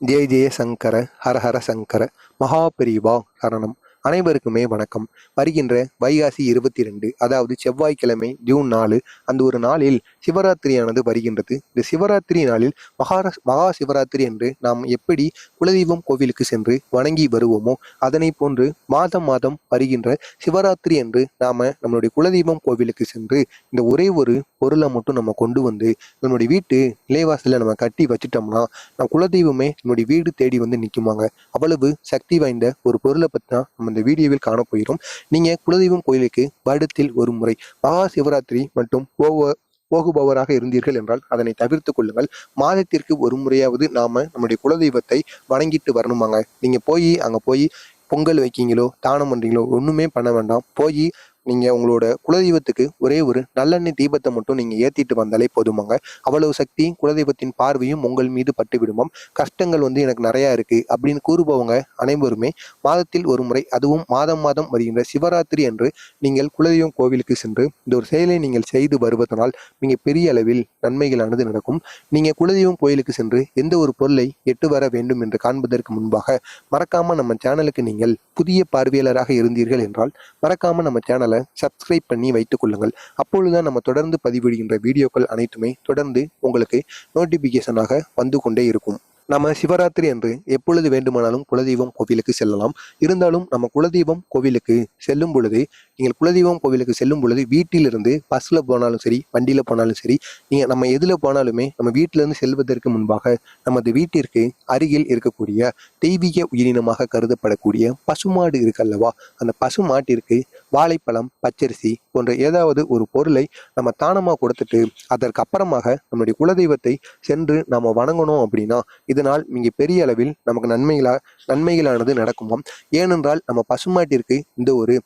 ஜெய ஜெய சங்கர ஹர ஹர சங்கர மகாபெரிவா சரணம். அனைவருக்குமே வணக்கம். வருகின்ற வைகாசி இருபத்தி ரெண்டு அதாவது செவ்வாய்க்கிழமை ஜூன் நாலு அந்த ஒரு நாளில் சிவராத்திரியானது வருகின்றது. இந்த சிவராத்திரி நாளில் மகார மகா சிவராத்திரி என்று நாம் எப்படி குலதெய்வம் கோவிலுக்கு சென்று வணங்கி வருவோமோ அதனை போன்று மாதம் மாதம் வருகின்ற சிவராத்திரி என்று நாம நம்மளுடைய குலதெய்வம் கோவிலுக்கு சென்று இந்த ஒரே ஒரு பொருளை மட்டும் நம்ம கொண்டு வந்து நம்மளுடைய வீட்டு நிலைவாசல்ல நம்ம கட்டி வச்சுட்டோம்னா நம்ம குலதெய்வமே நம்முடைய வீடு தேடி வந்து நிற்குமாங்க அவ்வளவு சக்தி வாய்ந்த ஒரு பொருளை பற்றி தான் நம்ம இந்த வீடியோவில் காண நீங்கள் நீங்க குலதெய்வம் கோயிலுக்கு வருடத்தில் ஒரு முறை மகா சிவராத்திரி மற்றும் ஓவ போகுபவராக இருந்தீர்கள் என்றால் அதனை தவிர்த்து கொள்ளுங்கள். மாதத்திற்கு ஒரு முறையாவது நாம நம்முடைய குலதெய்வத்தை வணங்கிட்டு வரணுமாங்க. நீங்க போய் அங்க போய் பொங்கல் வைக்கீங்களோ தானம் பண்றீங்களோ ஒண்ணுமே பண்ண வேண்டாம். போய் நீங்கள் உங்களோட குலதெய்வத்துக்கு ஒரே ஒரு நல்லெண்ணெய் தீபத்தை மட்டும் நீங்கள் ஏற்றிட்டு வந்தாலே போதுமாங்க. அவ்வளவு சக்தியும் குலதெய்வத்தின் பார்வையும் உங்கள் மீது பட்டுவிடுமாம். கஷ்டங்கள் வந்து எனக்கு நிறையா இருக்குது அப்படின்னு கூறுபவங்க அனைவருமே மாதத்தில் ஒரு முறை அதுவும் மாதம் மாதம் வருகின்ற சிவராத்திரி அன்று நீங்கள் குலதெய்வம் கோவிலுக்கு சென்று இந்த ஒரு செயலை நீங்கள் செய்து வருவதனால் மிக பெரிய அளவில் நன்மைகளானது நடக்கும். நீங்கள் குலதெய்வம் கோயிலுக்கு சென்று எந்த ஒரு பொருளை எட்டு வர வேண்டும் என்று காண்பதற்கு முன்பாக மறக்காமல் நம்ம சேனலுக்கு நீங்கள் புதிய பார்வையாளராக இருந்தீர்கள் என்றால் மறக்காமல் நம்ம சேனலை சப்ஸ்கிரைப் பண்ணி வைத்துக் கொள்ளுங்கள். அப்பொழுதுதான் நம்ம தொடர்ந்து பதிவிடுகின்ற வீடியோக்கள் அனைத்துமே தொடர்ந்து உங்களுக்கு நோட்டிபிகேஷனாக வந்து கொண்டே இருக்கும். நம்ம சிவராத்திரி அன்று எப்பொழுது வேண்டுமானாலும் குலதெய்வம் கோவிலுக்கு செல்லலாம். இருந்தாலும் நம்ம குலதெய்வம் கோவிலுக்கு செல்லும் பொழுது நீங்கள் குலதெய்வம் கோவிலுக்கு செல்லும் பொழுது வீட்டிலிருந்து பஸ்ல போனாலும் சரி வண்டியில போனாலும் சரி நீங்கள் நம்ம எதில் போனாலுமே நம்ம வீட்டிலிருந்து செல்வதற்கு முன்பாக நமது வீட்டிற்கு அருகில் இருக்கக்கூடிய தெய்வீக உயிரினமாக கருதப்படக்கூடிய பசுமாடு இருக்கல்லவா? அந்த பசு மாட்டிற்கு வாழைப்பழம் பச்சரிசி போன்ற ஏதாவது ஒரு பொருளை நம்ம தானமாக கொடுத்துட்டு அதற்கு அப்புறமாக நம்முடைய குலதெய்வத்தை சென்று நம்ம வணங்கணும் அப்படின்னா இது இதனால் மிக பெரிய அளவில் நமக்கு நன்மைகளா நன்மைகளானது நடக்குமாம் ஏனென்றால் நம்ம பசுமாட்டிற்கு இந்த ஒரு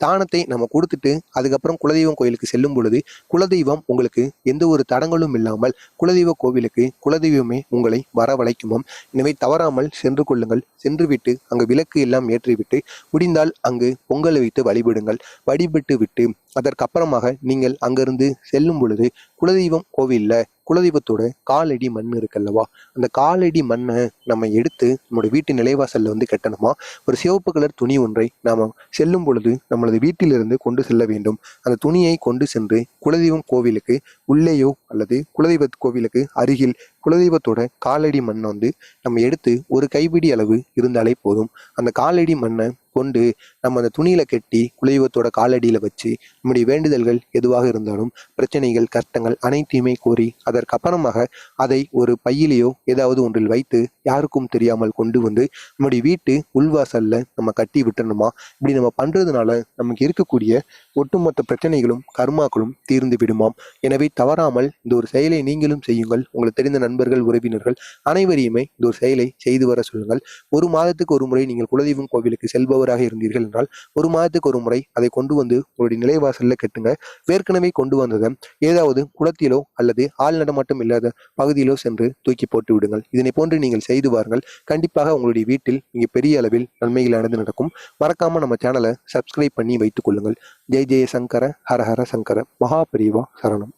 தானத்தை நம்ம கொடுத்துட்டு அதுக்கப்புறம் குலதெய்வம் கோயிலுக்கு செல்லும் பொழுது குலதெய்வம் உங்களுக்கு எந்த ஒரு தடங்களும் இல்லாமல் குலதெய்வ கோவிலுக்கு குலதெய்வமே உங்களை வரவழைக்குமாம். எனவே தவறாமல் சென்று கொள்ளுங்கள். சென்று விட்டு அங்கு விளக்கு எல்லாம் ஏற்றிவிட்டு முடிந்தால் அங்கு பொங்கல் வைத்து வழிபடுங்கள். வழிபட்டு விட்டு அதற்கப்புறமாக நீங்கள் அங்கிருந்து செல்லும் பொழுது குலதெய்வம் கோவிலில் குலதெய்வத்தோட காலடி மண் இருக்குல்லவா? அந்த காலடி மண்ணை நம்ம எடுத்து நம்மளோட வீட்டு நிலைவாசலில் வந்து கட்டணுமா? ஒரு சிவப்பு கலர் துணி ஒன்றை நாம் செல்லும் பொழுது நம்மளது வீட்டிலிருந்து கொண்டு செல்ல வேண்டும். அந்த துணியை கொண்டு சென்று குலதெய்வம் கோவிலுக்கு உள்ளேயோ அல்லது குலதெய்வ கோவிலுக்கு அருகில் குலதெய்வத்தோட காலடி மண்ணை வந்து நம்ம எடுத்து ஒரு கைப்பிடி அளவு இருந்தாலே போதும். அந்த காலடி மண்ணை கொண்டு நம்ம அந்த துணியில கட்டி குலதெய்வத்தோட காலடியில வச்சு நம்முடைய வேண்டுதல்கள் எதுவாக இருந்தாலும் பிரச்சனைகள் கஷ்டங்கள் அனைத்தையுமே கோரி அதற்கப்புறமாக அதை ஒரு பையிலேயோ ஏதாவது ஒன்றில் வைத்து யாருக்கும் தெரியாமல் கொண்டு வந்து நம்முடைய வீட்டு உள்வாசல்ல நம்ம கட்டி விட்டணுமா இப்படி நம்ம பண்றதுனால நமக்கு இருக்கக்கூடிய ஒட்டுமொத்த பிரச்சனைகளும் கர்மாக்களும் தீர்ந்து விடுமாம். எனவே தவறாமல் இந்த ஒரு செயலை நீங்களும் செய்யுங்கள். உங்களுக்கு தெரிந்த நண்பர்கள் உறவினர்கள் அனைவரையுமே இந்த ஒரு செயலை செய்து வர சொல்லுங்கள். ஒரு மாதத்துக்கு ஒரு முறை நீங்கள் குலதெய்வம் கோவிலுக்கு செல்பவராக இருந்தீர்கள் என்றால் ஒரு மாதத்துக்கு ஒரு முறை அதை கொண்டு வந்து உங்களுடைய நிலைவாசலில் கட்டுங்க. ஏற்கனவே கொண்டு வந்ததை ஏதாவது குளத்திலோ அல்லது ஆள் நடமாட்டம் இல்லாத பகுதியிலோ சென்று தூக்கி போட்டு விடுங்கள். இதனை போன்று நீங்கள் செய்து பாருங்கள். கண்டிப்பாக உங்களுடைய வீட்டில் மிக பெரிய அளவில் நன்மைகளானது நடக்கும். மறக்காம நம்ம சேனலை சப்ஸ்கிரைப் பண்ணி வைத்துக் கொள்ளுங்கள். ஜெய் ஜெய சங்கர ஹர ஹர சங்கர. மகாபெரிவா சரணம்.